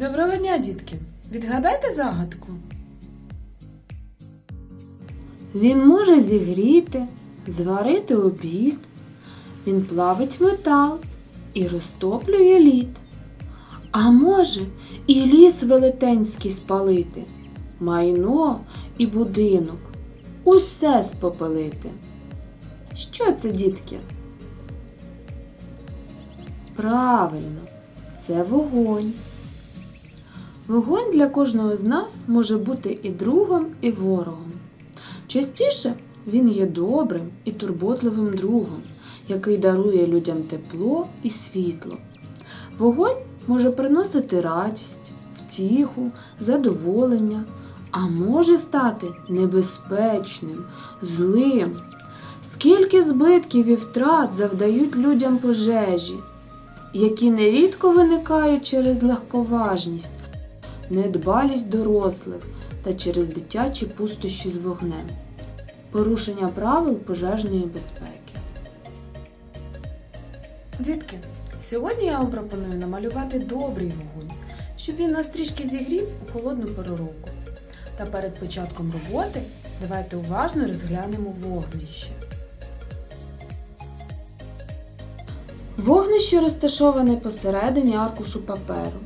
Доброго дня, дітки! Відгадайте загадку. Він може зігріти, зварити обід. Він плавить метал і розтоплює лід. А може і ліс велетенський спалити, майно і будинок, усе спопелити. Що це, дітки? Правильно, це вогонь. Вогонь для кожного з нас може бути і другом, і ворогом. Частіше він є добрим і турботливим другом, який дарує людям тепло і світло. Вогонь може приносити радість, втіху, задоволення, а може стати небезпечним, злим. Скільки збитків і втрат завдають людям пожежі, які нерідко виникають через легковажність, недбалість дорослих та через дитячі пустощі з вогнем, порушення правил пожежної безпеки. Дітки, сьогодні я вам пропоную намалювати добрий вогонь, щоб він нас трішки зігрів у холодну пору року. Та перед початком роботи давайте уважно розглянемо вогнище. Вогнище розташоване посередині аркушу паперу.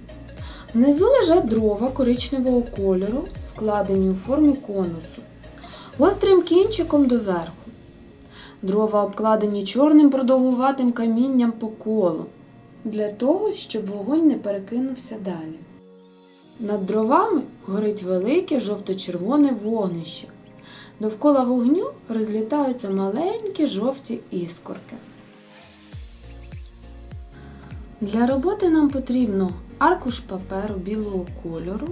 Внизу лежать дрова коричневого кольору, складені у формі конусу, гострим кінчиком доверху. Дрова обкладені чорним продовгуватим камінням по колу, для того, щоб вогонь не перекинувся далі. Над дровами горить велике жовто-червоне вогнище. Довкола вогню розлітаються маленькі жовті іскорки. Для роботи нам потрібно аркуш паперу білого кольору,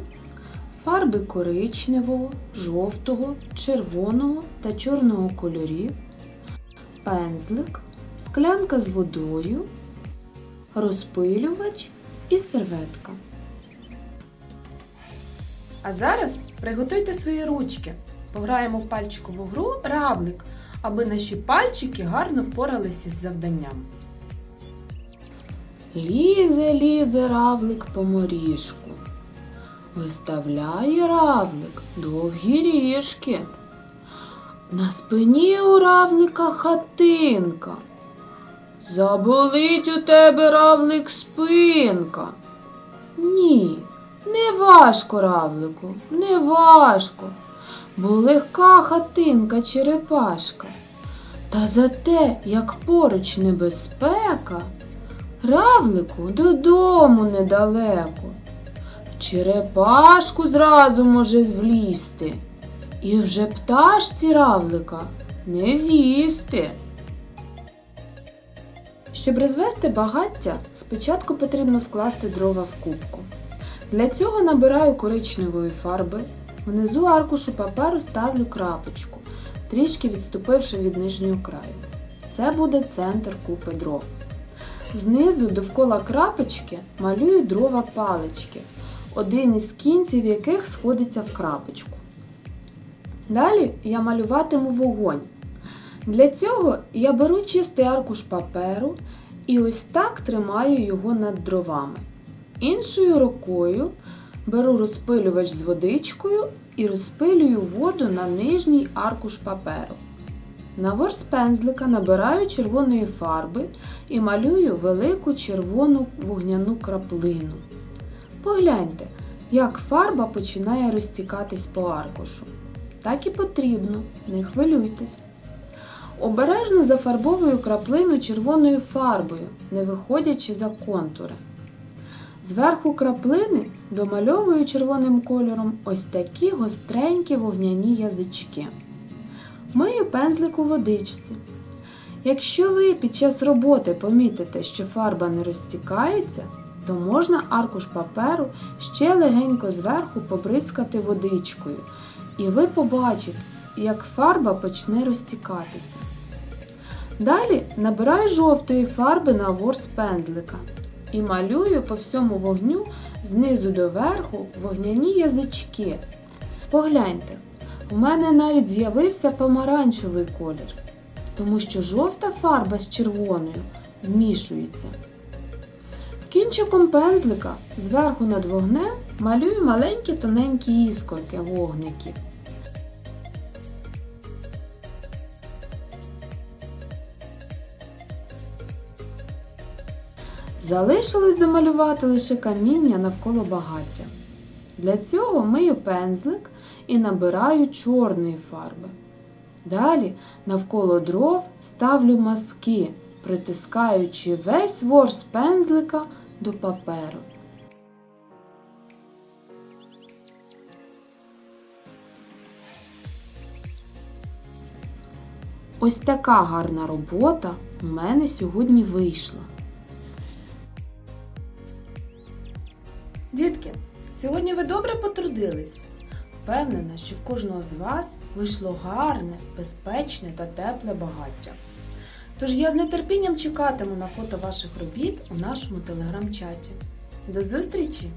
фарби коричневого, жовтого, червоного та чорного кольорів, пензлик, склянка з водою, розпилювач і серветка. А зараз приготуйте свої ручки. Пограємо в пальчикову гру равлик, аби наші пальчики гарно впоралися із завданням. Лізе, лізе равлик по моріжку. Виставляє равлик довгі ріжки. На спині у равлика хатинка. Заболить у тебе равлик спинка. Ні, не важко, равлику, не важко, бо легка хатинка черепашка. Та за те, як поруч небезпека, равлику додому недалеко. В черепашку зразу може влізти, і вже пташці равлика не з'їсти. Щоб розвести багаття, спочатку потрібно скласти дрова в кубку. Для цього набираю коричневої фарби, внизу аркушу паперу ставлю крапочку, трішки відступивши від нижнього краю. Це буде центр купи дров. Знизу довкола крапочки малюю дрова палички, один із кінців яких сходиться в крапочку. Далі я малюватиму вогонь. Для цього я беру чистий аркуш паперу і ось так тримаю його над дровами. Іншою рукою беру розпилювач з водичкою і розпилюю воду на нижній аркуш паперу. На ворс пензлика набираю червоної фарби і малюю велику червону вогняну краплину. Погляньте, як фарба починає розтікатись по аркушу. Так і потрібно, не хвилюйтесь. Обережно зафарбовую краплину червоною фарбою, не виходячи за контури. Зверху краплини домальовую червоним кольором ось такі гостренькі вогняні язички. Мию пензлик у водичці. Якщо ви під час роботи помітите, що фарба не розтікається, то можна аркуш паперу ще легенько зверху побризкати водичкою, і ви побачите, як фарба почне розтікатися. Далі набираю жовтої фарби на ворс пензлика і малюю по всьому вогню знизу до верху вогняні язички. Погляньте, у мене навіть з'явився помаранчевий колір, тому що жовта фарба з червоною змішуються. Кінчиком пензлика зверху над вогнем малюю маленькі тоненькі іскорки вогників. Залишилось домалювати лише каміння навколо багаття. Для цього мию пензлик і набираю чорної фарби. Далі навколо дров ставлю мазки, притискаючи весь ворс пензлика до паперу. Ось така гарна робота у мене сьогодні вийшла. Сьогодні ви добре потрудились. Впевнена, що в кожного з вас вийшло гарне, безпечне та тепле багаття. Тож я з нетерпінням чекатиму на фото ваших робіт у нашому телеграм-чаті. До зустрічі!